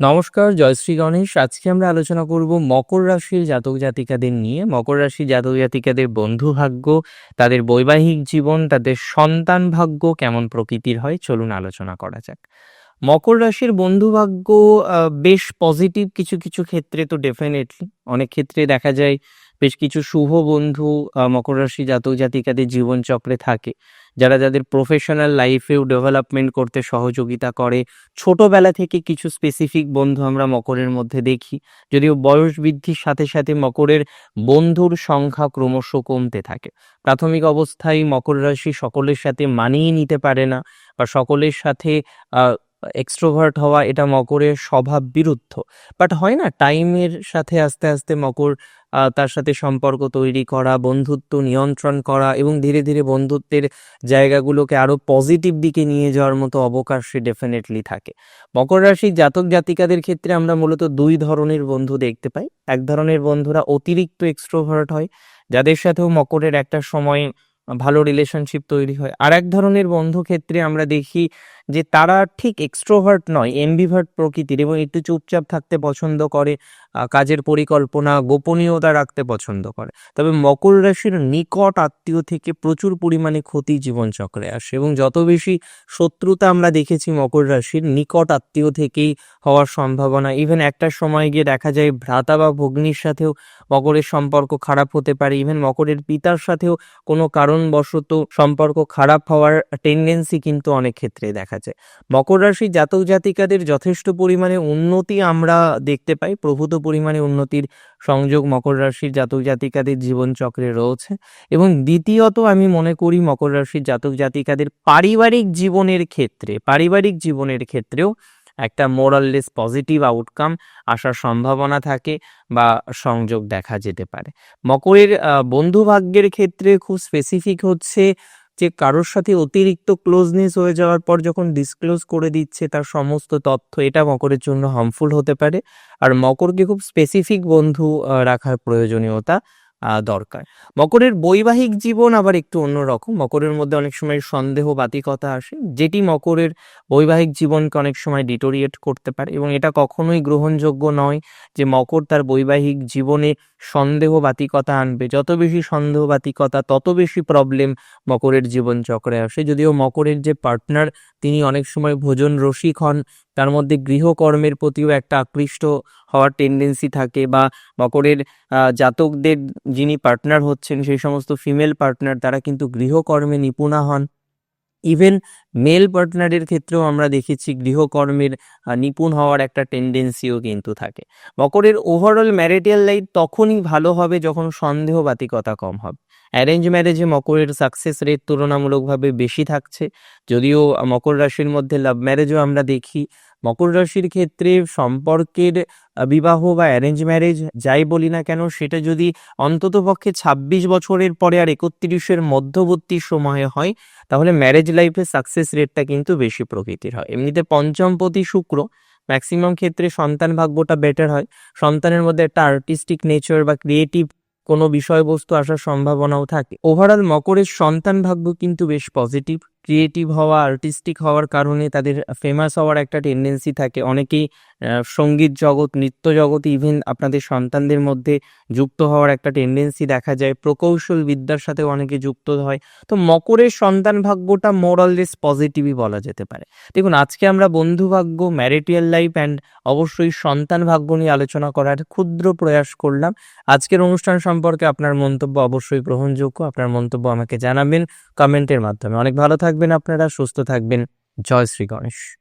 নমস্কার জয়শ্রী গণেশ। আজকে আমরা আলোচনা করব মকর রাশির জাতক জাতিকাদের নিয়ে। মকর রাশির জাতক জাতিকাদের বন্ধু ভাগ্য, তাদের বৈবাহিক জীবন, তাদের সন্তান ভাগ্য কেমন প্রকৃতির হয়, চলুন আলোচনা করা যাক। মকর রাশির বন্ধু ভাগ্য বেশ পজিটিভ কিছু কিছু ক্ষেত্রে তো ডেফিনেটলি অনেক ক্ষেত্রে দেখা যায় বেশ কিছু শুভ বন্ধু মকর রাশি জাতক জাতিকাদের জীবনচক্রে থাকে। যারা যাদের প্রফেশনাল লাইফেও ডেভেলপমেন্ট করতে সহযোগিতা করে। ছোটবেলা থেকে কিছু স্পেসিফিক বন্ধু আমরা মকরের মধ্যে দেখি। যদিও বয়স বৃদ্ধির সাথে সাথে মকরের বন্ধুর সংখ্যা ক্রমশ কমতে থাকে। প্রাথমিক অবস্থায় মকর রাশি সকলের সাথে মানিয়ে নিতে পারে না বা সকলের সাথে এক্সট্রোভার্ট হওয়া এটা মকরের স্বভাব বিরুদ্ধ বাট হয় না টাইমের সাথে আস্তে আস্তে মকর তার সাথে সম্পর্ক তৈরি করা, বন্ধুত্ব নিয়ন্ত্রণ করা এবং ধীরে ধীরে বন্ধুত্বের জায়গাগুলোকে আরও পজিটিভ দিকে নিয়ে যাওয়ার মতো অবকাশ ডেফিনেটলি থাকে। মকর রাশির জাতক জাতিকাদের ক্ষেত্রে আমরা মূলত দুই ধরনের বন্ধু দেখতে পাই। এক ধরনের বন্ধুরা অতিরিক্ত এক্সট্রোভার্ট হয়, যাদের সাথেও মকরের একটা সময় ভালো রিলেশনশিপ তৈরি হয়। আর এক ধরনের বন্ধু ক্ষেত্রে আমরা দেখি যে তারা ঠিক এক্সট্রোভার্ট নয় এমবিভার্ট প্রকৃতির এবং একটু চুপচাপ থাকতে পছন্দ করে কাজের পরিকল্পনা গোপনীয়তা রাখতে পছন্দ করে। তবে মকর রাশির নিকট আত্মীয় থেকে প্রচুর পরিমাণে ক্ষতি জীবনচক্রে আসে এবং যত বেশি শত্রুতা আমরা দেখেছি মকর রাশির নিকট আত্মীয় থেকেই হওয়ার সম্ভাবনা ইভেন একটা সময় গিয়ে দেখা যায় ভ্রাতা বা ভগ্নির সাথেও মকরের সম্পর্ক খারাপ হতে পারে ইভেন মকরের পিতার সাথেও কোনো কারণবশত সম্পর্ক খারাপ হওয়ার টেন্ডেন্সি কিন্তু অনেক ক্ষেত্রে দেখা যায় মকর রাশির জাতক জাতিকাদের যথেষ্ট পরিমাণে উন্নতি আমরা দেখতে পাই। প্রভূত পরিমাণে উন্নতির সংযোগ মকর রাশির জাতক জাতিকাদের জীবনচক্রে রয়েছে এবং দ্বিতীয়ত আমি মনে করি মকর রাশির জাতক জাতিকাদের পারিবারিক জীবনের ক্ষেত্রে, পারিবারিক জীবনের ক্ষেত্রেও একটা মোরাললেস পজিটিভ আউটকাম আসার সম্ভাবনা থাকে বা সংযোগ দেখা যেতে পারে। মকরের বন্ধুভাগ্যের ক্ষেত্রে খুব স্পেসিফিক হচ্ছে যে কারোর সাথে অতিরিক্ত ক্লোজনেস হয়ে যাওয়ার পর যখন ডিসক্লোজ করে দিচ্ছে তার সমস্ত তথ্য, এটা মকরের জন্য হার্মফুল হতে পারে। আর মকরকে খুব স্পেসিফিক বন্ধু রাখার প্রয়োজনীয়তা। দরকার। মকরের বৈবাহিক জীবন আবার একটু অন্যরকম। মকরের মধ্যে অনেক সময় সন্দেহ বাতিকতা আসে। যেটি মকরের বৈবাহিক জীবনকে অনেক সময় ডিটোরিয়েট করতে পারে এবং এটা কখনোই গ্রহণযোগ্য নয় যে মকর তার বৈবাহিক জীবনে সন্দেহ বাতিকতা আনবে। যত বেশি সন্দেহ বাতিকতা তত বেশি প্রবলেম মকরের জীবন চক্রে আসে। যদিও মকরের যে পার্টনার তিনি অনেক সময় ভোজন রসিক হন তার মধ্যে গৃহকর্মের প্রতিও একটা আকৃষ্ট হওয়ার টেন্ডেন্সি থাকে বা মকরের জাতকদের যিনি পার্টনার হচ্ছেন, সেই সমস্ত ফিমেল পার্টনার তারা কিন্তু গৃহকর্মে নিপুণা হন। ইভেন মেল পার্টনারের ক্ষেত্রেও আমরা দেখেছি গৃহকর্মের নিপুণ হওয়ার একটা টেন্ডেন্সিও কিন্তু থাকে। মকরের ওভারঅল ম্যারিটাল লাইফ তখনই ভালো হবে যখন সন্দেহবাতিকতা কম হবে। অ্যারেঞ্জ ম্যারেজে মকরের সাকসেস রেট তুলনামূলকভাবে বেশি থাকছে। যদিও মকর রাশির মধ্যে লাভ ম্যারেজও আমরা দেখি। মকর রাশির ক্ষেত্রে সম্পর্কের বিবাহ বা অ্যারেঞ্জ ম্যারেজ যাই বলি না কেন, সেটা যদি অন্ততপক্ষে ছাব্বিশ বছরের পরে আর একত্রিশের মধ্যবর্তী সময়ে হয়, তাহলে ম্যারেজ লাইফে সাকসেস রেটটা কিন্তু বেশি প্রকৃতির হয়। এমনিতে পঞ্চমপতি শুক্র ম্যাক্সিমাম ক্ষেত্রে সন্তান ভাগ্যটা বেটার হয়। সন্তানের মধ্যে একটা আর্টিস্টিক নেচার বা ক্রিয়েটিভ কোনো বিষয়বস্তু আসার সম্ভাবনাও থাকে। ওভারঅল মকরের সন্তান ভাগ্য কিন্তু বেশ পজিটিভ ক্রিয়েটিভ হওয়া আর্টিস্টিক হওয়ার কারণে তাদের ফেমাস হওয়ার একটা টেন্ডেন্সি থাকে। অনেকেই সংগীত জগৎ, নৃত্য জগৎ ইভেন আপনাদের সন্তানদের মধ্যে যুক্ত হওয়ার একটা টেন্ডেন্সি দেখা যায়। প্রকৌশল বিদ্যার সাথে অনেকে যুক্ত হয়। তো মকরের সন্তান ভাগ্যটা মোরাললেস পজিটিভই বলা যেতে পারে। দেখুন, আজকে আমরা বন্ধু ভাগ্য ম্যারিটিয়াল লাইফ অ্যান্ড অবশ্যই সন্তান ভাগ্য নিয়ে আলোচনা করার ক্ষুদ্র প্রয়াস করলাম। আজকের অনুষ্ঠান সম্পর্কে আপনার মন্তব্য অবশ্যই গ্রহণযোগ্য। আপনার মন্তব্য আমাকে জানাবেন কমেন্টের মাধ্যমে। অনেক ভালো থাকবেন আপনারা, সুস্থ থাকবেন। জয় শ্রী গণেশ।